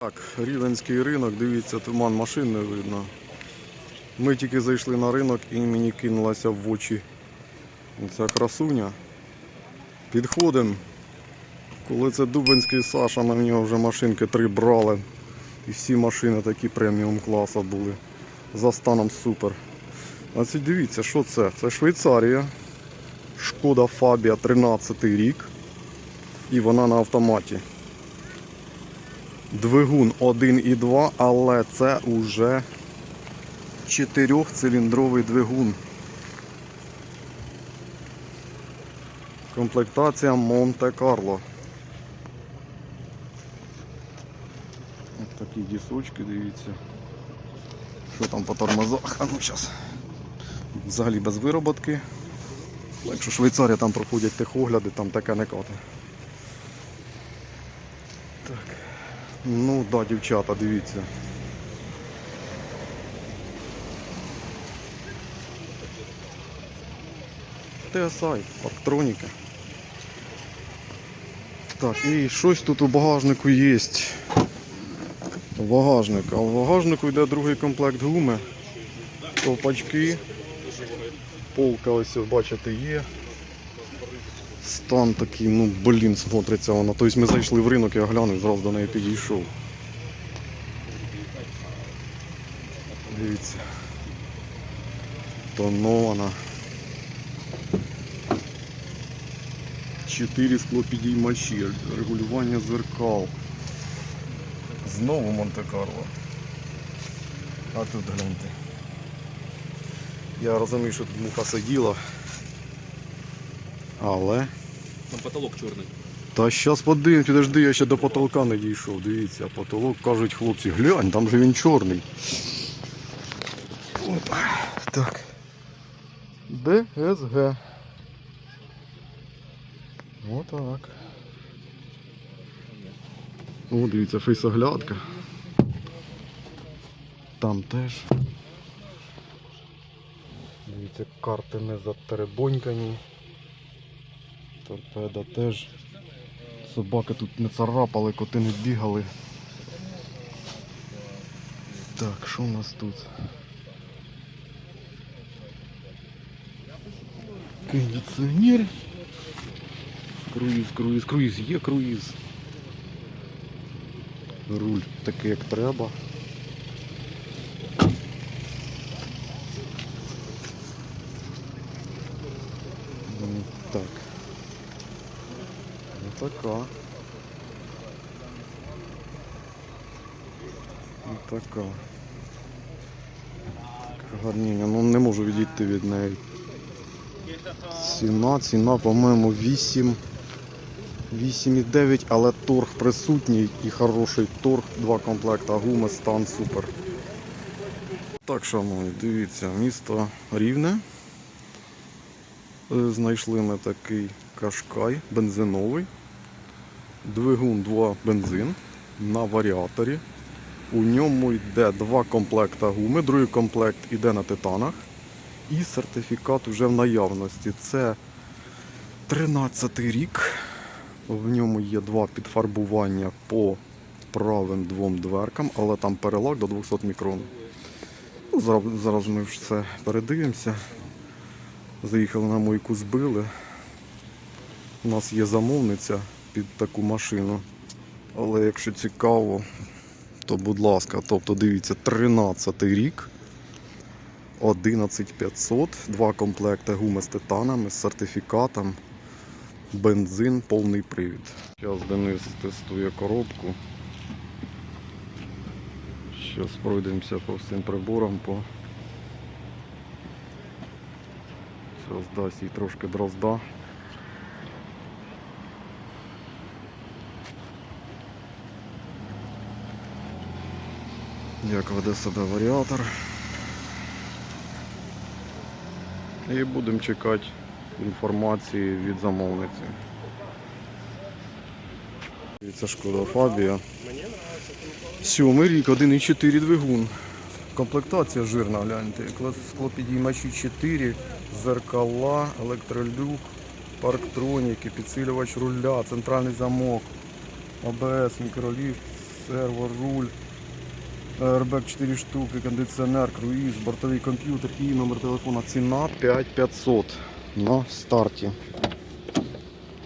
Так, Рівенський ринок, дивіться, туман машин не видно. Ми тільки зайшли на ринок і мені кинулася в очі ця красуня. Підходимо. Коли це Дубинський Саша, на нього вже машинки три брали. І всі машини такі преміум класу були. За станом супер. А дивіться, що це? Це Швейцарія. Шкода Фабія 13 рік. І вона на автоматі. Двигун 1,2, але це уже чотирьохциліндровий двигун. Комплектація Монте-Карло. Ось такі дісочки, дивіться. Що там по тормозах? А ну зараз. Взагалі без вироботки. Якщо Швейцарія там проходять техогляди, там таке не кати. Так. Ну да, дівчата, дивіться. TSI, Парктроніка. Так, і щось тут у багажнику є. Багажник. А в багажнику йде другий комплект гуми. Ковпачки. Полка ось бачите є. Стан такий, ну блін, смотриться вона. Тобто ми зайшли в ринок, я глянув, зразу до неї підійшов. Дивіться. Тонована. Чотири склопідіймачі, регулювання зеркал. Знову Монте-Карло. А тут гляньте. Я розумію, що тут муха сиділа. Але. Там потолок чорний. Та щас подивимось, підожди, я ще до потолка не дійшов. Дивіться, а потолок кажуть хлопці, глянь, там же він чорний. Опа. Так. ДСГ. Отак. О, дивіться, фейсоглядка. Там теж. Дивіться, карти не затеребонькані. Торпеда теж. Собаки тут не царапали, коти не бігали. Так, що у нас тут? Кондиціонер. Круїз, круїз, круїз, є круїз. Руль такий, як треба. Так. Ну така. Ну така. Така гарніня. Ну не можу відійти від неї. Ціна, ціна, по-моєму, 8. 8,9, але торг присутній і хороший торг, два комплекта гуми, стан супер. Так, шановні, дивіться, місто Рівне. Е, Знайшли ми такий кашкай бензиновий. Двигун 2 бензин на варіаторі. У ньому йде два комплекта гуми, другий комплект йде на титанах. І сертифікат вже в наявності. Це 13 рік. В ньому є два підфарбування по правим двом дверкам, але там перелак до 200 мікрон. Ну, Зараз, зараз ми все передивимося. Заїхали на мойку, збили. У нас є замовниця під таку машину. Але якщо цікаво, то будь ласка, тобто дивіться, 13 рік, 11500, два комплекти гуми з титанами, з сертифікатом, бензин, повний привід. Зараз Денис тестує коробку. Зараз пройдемося по всім приборам. По... Зараз дасть їй трошки дрозда. Як веде себе варіатор. І будемо чекати інформації від замовниці. Це шкода Фабія. Сьомий рік, 1,4 двигун. Комплектація жирна, гляньте. Склопідіймачі 4, зеркала, електролюк, парктроніки, підсилювач руля, центральний замок, АБС, мікроліфт, серво, руль, airbag 4 штуки, кондиціонер, круїз, бортовий комп'ютер і номер телефона. Ціна 5500 на старті.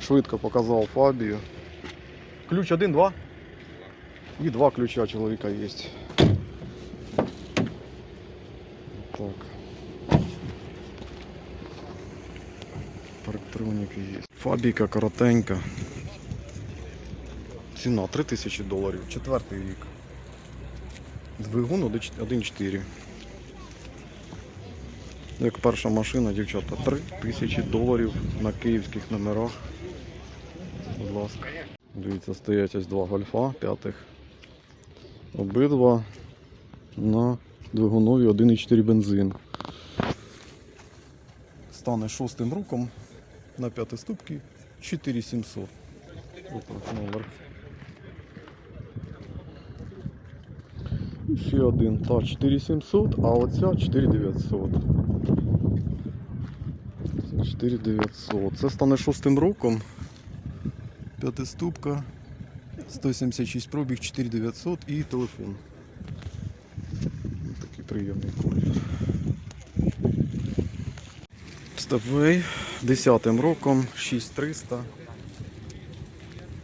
Швидко показав Фабію. Ключ один, два. І два ключа чоловіка є. Так. Парктроніки є. Фабіка коротенька. Ціна 3000 доларів. Четвертий рік. Двигун 1.4. Як перша машина, дівчата, 3000 доларів на київських номерах. Будь ласка. Дивіться, стоять ось два гольфа п'ятих. Обидва на двигунові 1.4 бензин. Стане шостим руком на п'ятиступки 4700. Отак номер. І Ще один. Та 4700, а оця 4900. 4900. Це стане шостим роком. П'ятиступка. 176 пробіг, 4900 і телефон. Такий приємний колір. Степвей 10 роком 6300.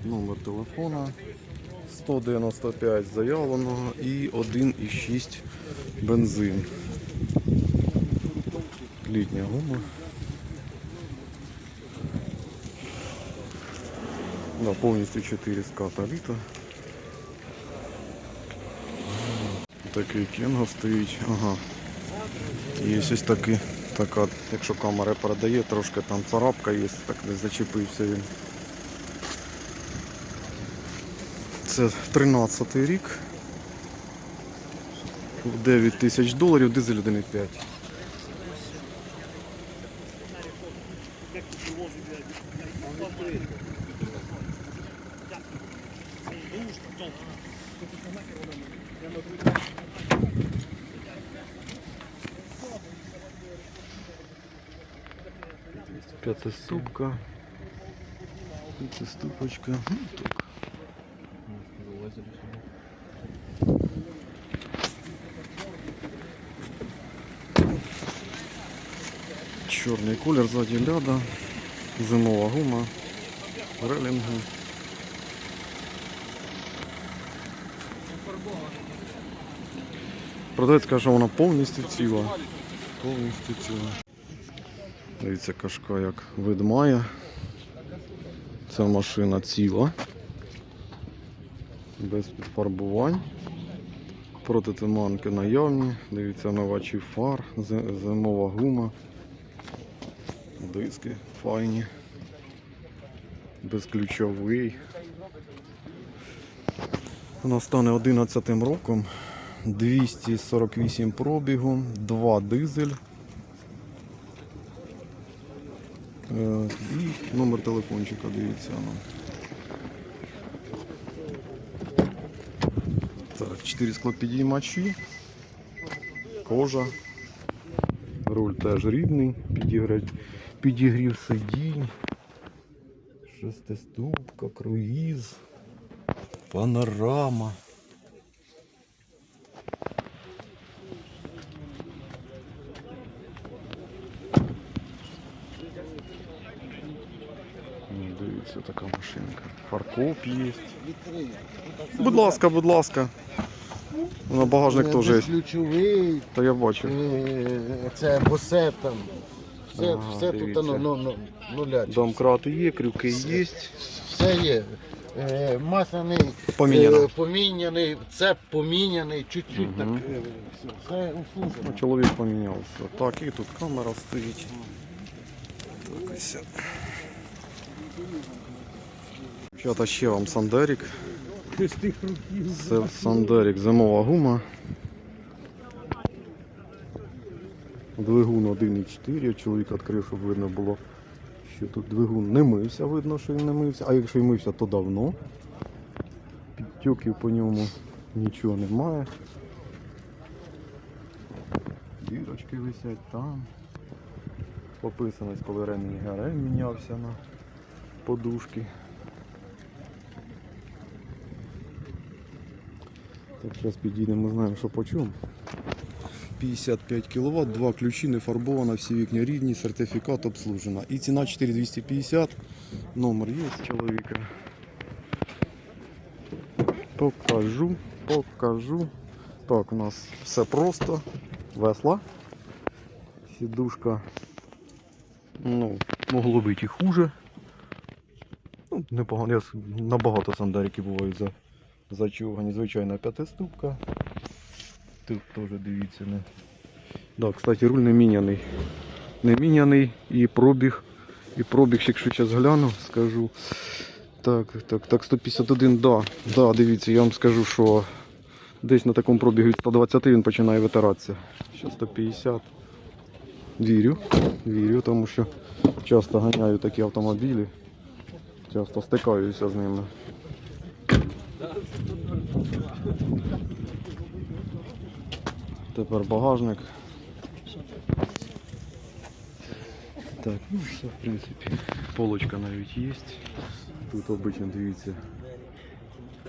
Номер телефона 195 заявленого і 1,6 бензин. Літня гума. Да, повністю 4 ската літа. Такий кенго стоїть. Ага. Є ось такий, така, якщо камера передає, трошки там царапка є, так не зачепився він. Це 13 рік. 9 тисяч доларів, дизель 1,5. П'ятиступка. П'ятиступочка. Ну, так. Чорний колір ззаді ляда, зимова гума, релінги. Продавець каже, що вона повністю ціла. Повністю ціла. Дивіться, кашка як вид має. Ця машина ціла. Без підфарбувань. Протитуманки наявні. Дивіться, новачі фар, зимова гума. Диски файні. Безключовий. Вона стане 11 роком. 248 пробігу, 2 дизель. Е, І номер телефончика, дивіться. Ну. Так, 4 склопідіймачі. Кожа. Руль теж рідний, підігрів, підігрів сидінь. Шестиступка, круїз, панорама. Ну, Дивіться, така машинка. Фаркоп є. Будь ласка, будь ласка. На багажник теж є. Ключовий, Та я бачу. е, це босет там. Все, Ага, все тут ну, ну, ну, нуляче. Домкрати є, крюки є. Все є. Е, масляний Поміняно. е, поміняний, цеп поміняний, чуть-чуть Мгм. так. е, все, все Ну, услужено. чоловік помінявся. Так, і тут камера стоїть. Так, ось. Дівчата, ще вам Сандерік. Це Сандерік, зимова гума. Двигун 1,4, чоловік відкрив, щоб видно було, що тут двигун не мився, видно, що він не мився. А якщо й мився, то давно. Підтюків по ньому нічого немає. Дірочки висять там. Пописаність, коли ремінь ГРМ мінявся на подушки. Так, зараз підійдемо, знаємо, що по чому. 55 кВт, два ключі, не фарбована, всі вікні рідні, сертифікат обслужена. І ціна 4250, номер є чоловіка. Покажу, покажу. Так, у нас все просто. Весла. Сідушка. Ну, могло бути і хуже. Ну, непогано. Я набагато сандарики бувають за, зачугані. Звичайна п'ятиступка. Тут теж дивіться. Не... Да, кстати, руль не міняний. Не міняний і пробіг. І пробіг, якщо зараз гляну, скажу. Так, так, так, 151, да. Да, дивіться, я вам скажу, що десь на такому пробігу від 120 він починає витиратися. Що 150. Вірю, вірю, тому що часто ганяю такі автомобілі. Часто стикаюся з ними. Тепер багажник. Так, ну все, в принципі. Полочка навіть є. Тут обично дивіться.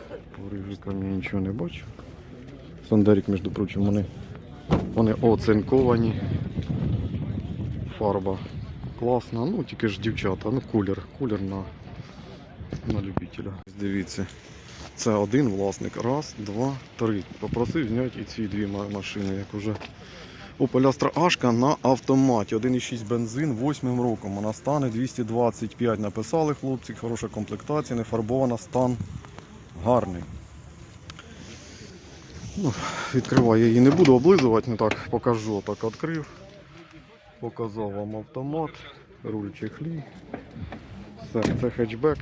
По рижикам я нічого не бачу. Сандарик, між прочим, вони, вони оцинковані. Фарба класна, ну тільки ж дівчата, ну колір, колір на, на любителя. Дивіться, це один власник. Раз, два, три. Попросив зняти і ці дві машини, як уже. Opel Astra Ашка на автоматі. 1,6 бензин, 8 роком. Вона стане 225. Написали хлопці, хороша комплектація, не фарбована, стан гарний. Ну, відкриваю я її не буду облизувати, не так покажу. Так відкрив. Показав вам автомат, руль чехлі. Все, це хетчбек.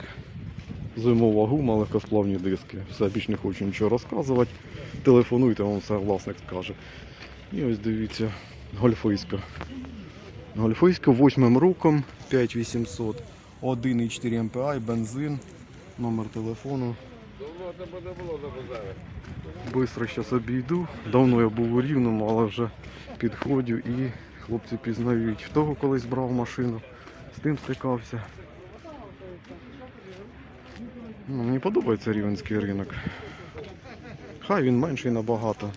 Зимова гума, легкосплавні диски. Все, більш не хочу нічого розказувати. Телефонуйте, вам все власник скаже. І ось дивіться, гольфийська. Гольфийська 8 роком, 5800, 1,4 MPI, бензин, номер телефону. Бистро зараз обійду. Давно я був у рівному, але вже підходжу і хлопці пізнають. В того колись брав машину, з тим стикався. Ну, мені подобається рівенський ринок. Хай він менший набагато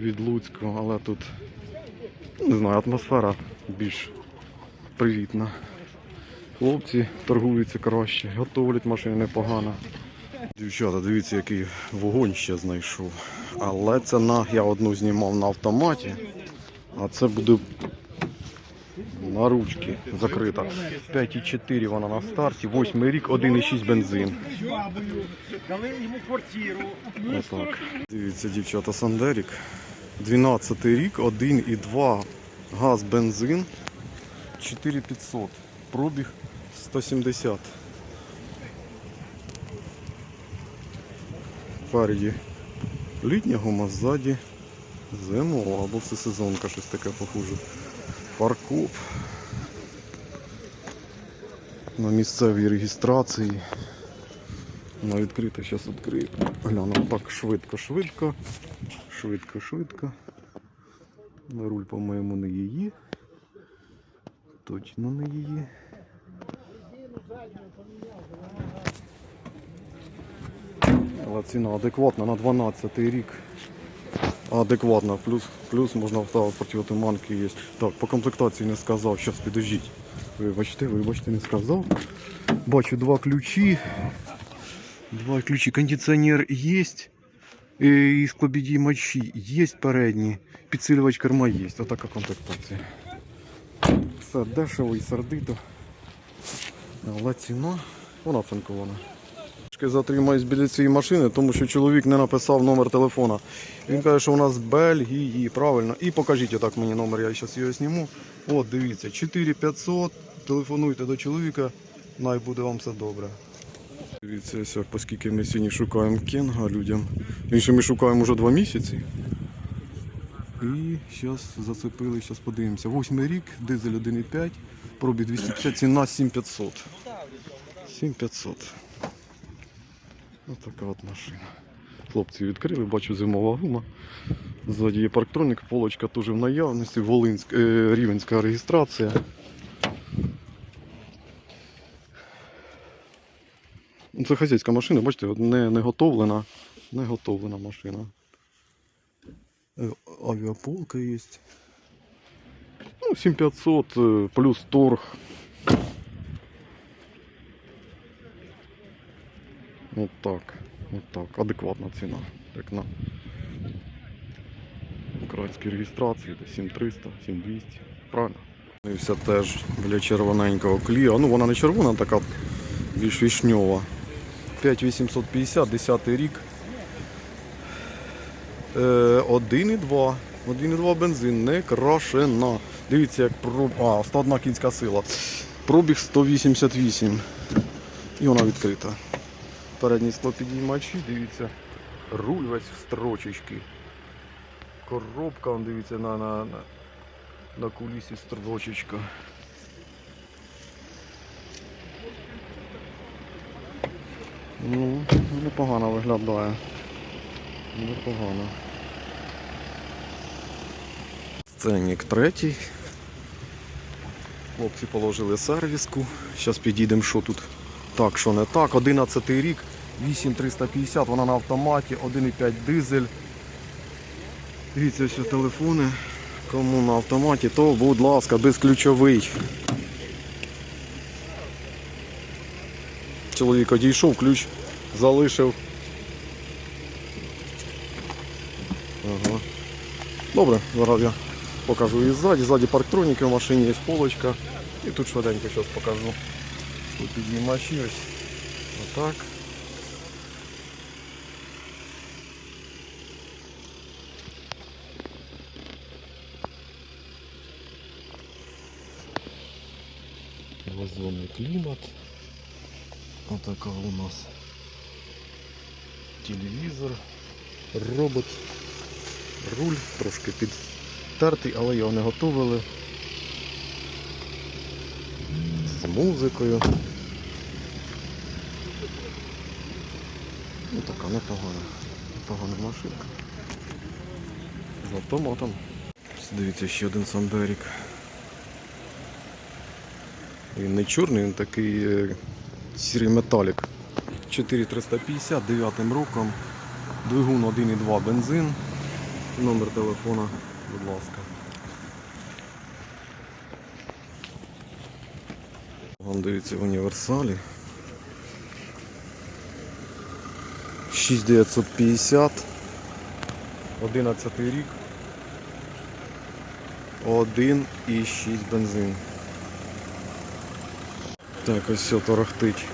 від Луцького, але тут не знаю, атмосфера більш привітна. Хлопці торгуються краще, готовлять машини непогано. Дівчата, дивіться, який вогонь ще знайшов. Але це на я одну знімав на автоматі, а це буде на ручки закрита. 5,4 вона на старті, 8 рік, 1,6 бензин. Дали йому квартиру. Отак. Дивіться, дівчата, Сандерік. 12 рік, 1,2 газ, бензин, 4500. Пробіг 170. Спереді літня гума, ззаді зимова або всесезонка, щось таке похоже. Паркоп. На місцевій реєстрації. Вона відкрита, зараз відкрию. Гляну так швидко, швидко. Швидко, швидко. Руль, по-моєму, не її. Точно не її. Але ціна адекватна на 12 рік. Адекватна, плюс, плюс можна вставити противотуманки є. Так, по комплектації не сказав, зараз підождіть. Вибачте, вибачте, не сказав. Бачу два ключі. Два ключі. Кондиціонер є. І склобіді мочі є передні. Підсилювач керма є. Отака комплектація. Все дешево і сердито. Але ціна вона цинкована. Трошки затримаюсь біля цієї машини, тому що чоловік не написав номер телефона. Він каже, що у нас з Бельгії, правильно. І покажіть отак мені номер, я зараз його зніму. От, дивіться, 4500, телефонуйте до чоловіка, най буде вам все добре. Дивіться, ось, оскільки ми сьогодні шукаємо кенга людям. Інше ми шукаємо вже два місяці. І зараз зацепили, зараз подивимося. Восьмий рік, дизель 1,5, пробіг 250, ціна 7500. 7500. Ось така от машина. Хлопці відкрили, бачу зимова гума. Ззаді є парктронік, полочка теж в наявності, Волинськ, е, рівенська реєстрація. Ну, Це хазяйська машина, бачите, не, не готовлена, не готовлена машина. Е, Авіаполка є. Ну, 7500 е, плюс торг. Вот так. Вот так. Адекватна ціна. Як на українській реєстрації, де 7300, 7200. Правильно? І все теж біля червоненького кліа. Ну вона не червона, така більш вішньова. 5850, 10 рік. Е, 1,2. 1,2 бензин, не крашена. Дивіться, як проб... А, 101 кінська сила. Пробіг 188. І вона відкрита. Передні склопідіймачі, дивіться. Руль весь в строчечки. Коробка, он, дивіться, на, на, на, на кулісі строчечка. Ну, непогано виглядає. Непогано. Сценік третій. Хлопці положили сервіску. Зараз підійдемо, що тут так, що не так. 11 рік, 8350, вона на автоматі, 1,5 дизель. Дивіться, ось телефони. Кому на автоматі, то, будь ласка, безключовий. Чоловік одійшов, ключ залишив. Ага. Добре, зараз я покажу і ззаді. Ззаді парктроніки в машині є полочка. І тут швиденько зараз покажу. Піднімачі ось. Отак. Вазонний клімат. Отака у нас телевізор, робот, руль, трошки підтертий, але його не готували. З музикою. Ну така непогана. Непогана машинка. З автоматом. Дивіться, ще один Сандерік. Він не чорний, він такий е, сірий металік. 4350 9 роком. Двигун 1,2 бензин. Номер телефона, будь ласка. Вон дивіться в універсалі. 6950. 11 рік. 1,6 бензин. Так, ось все торохтить.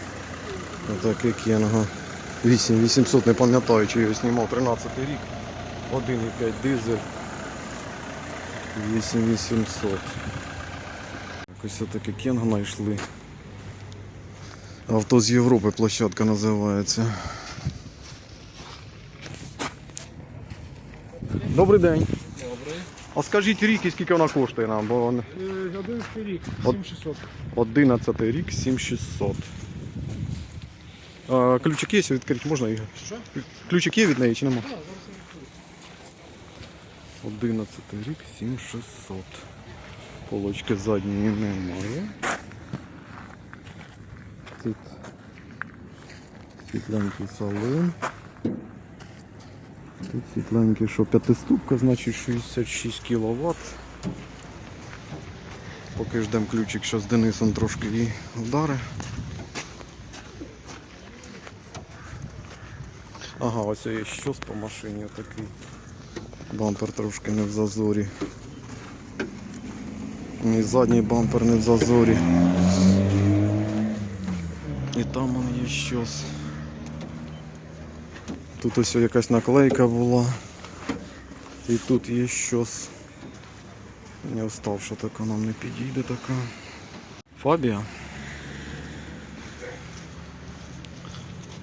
Отакий кенго. 8800, не пам'ятаю, чи я його знімав. 13 рік. 1,5 дизель. 8800. Ось таке кенго знайшли. Авто з Європи площадка називається. Добрий день. Добре. А скажіть рік і скільки вона коштує нам, бо вон- 11 рік, 7600. 11 рік 7600. А, ключик є, відкрити можна Ігор? Що? Ключик є від неї чи нема? 11 рік 7600. Полочки задньої немає. Тут світленький салон. Тут світленький, що п'ятиступка, значить 66 кВт. Поки ждемо ключик, що з Денисом трошки її вдари. Ага, ось є щось по машині такий. Бампер трошки не в зазорі. І задній бампер не в зазорі. І там он є щось. Тут ось якась наклейка була. І тут є щось. Не вставша така нам не підійде така. Фабія.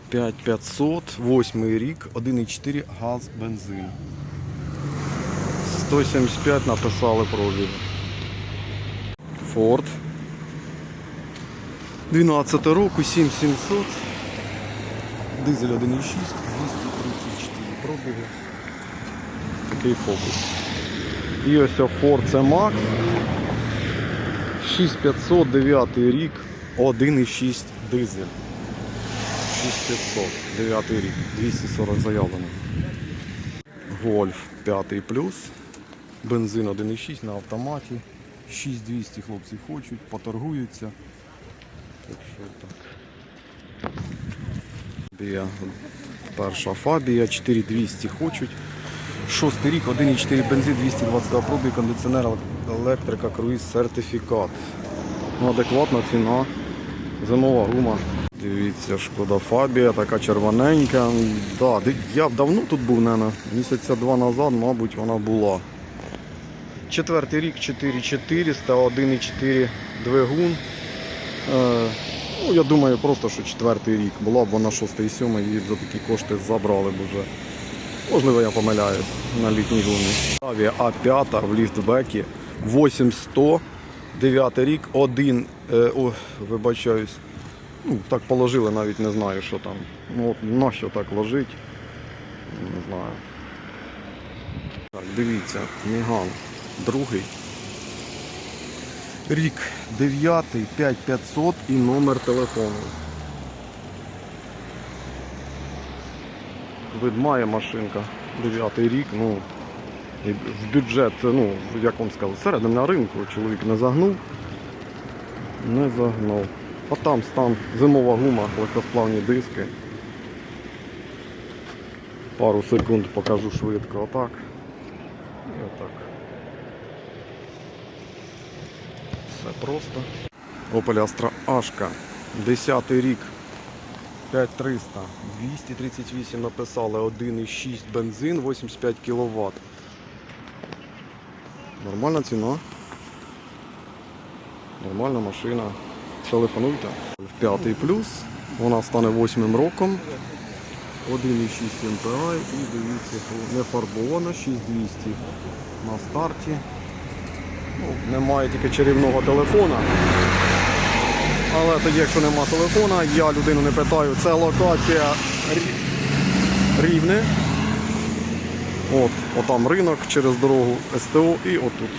5500, 8 рік, 1,4 газ, бензин. 175 написали пробіг. Форд. 12 року, 7700. Дизель 1,6, 234. Такий фокус. І ось Ford C-Max. 6500, 9 рік, 1,6 дизель. 6500, 9 рік, 240 заявлено. Гольф 5 плюс. Бензин 1,6 на автоматі. 6200 хлопці хочуть, поторгуються. Так так. Перша фабія, 4200 хочуть. Шостий рік, 1,4 бензин, 222 пробіг, кондиціонер, електрика, круїз, сертифікат. Ну, адекватна ціна. Зимова гума. Дивіться, шкода Фабія, така червоненька. Да, я давно тут був, наверное, місяця два назад, мабуть, вона була. Четвертий рік 4400, 1,4 двигун. Ну, я думаю, просто що четвертий рік була б вона 6 і 7, її за такі кошти забрали б вже. Можливо, я помиляюсь на літній гумі. Авіа А5 в ліфтбекі 8100, 9 рік, один, е, о, вибачаюсь, ну, так положили, навіть не знаю, що там. Ну, от що так ложить, не знаю. Так, дивіться, Міган, другий. Рік 9, 5500 і номер телефону. Вид має машинка, 9 рік, ну, і в бюджет, ну, як вам сказав, середина ринку чоловік не загнув. Не загнув. А там стан зимова гума, легкосплавні диски. Пару секунд покажу швидко. Отак. І отак. Все просто. Opel Astra Ашка. 10 рік. 5300. 238 написали, 1,6 бензин, 85 кВт. Нормальна ціна. Нормальна машина. Телефонуйте. В 5 плюс. Вона стане 8 роком. 1,6 MPI і дивіться, не фарбована, 6200 на старті. Ну, немає тільки чарівного телефона. Але тоді, якщо нема телефона, я людину не питаю. Це локація Рівне. От, отам ринок через дорогу СТО і отут.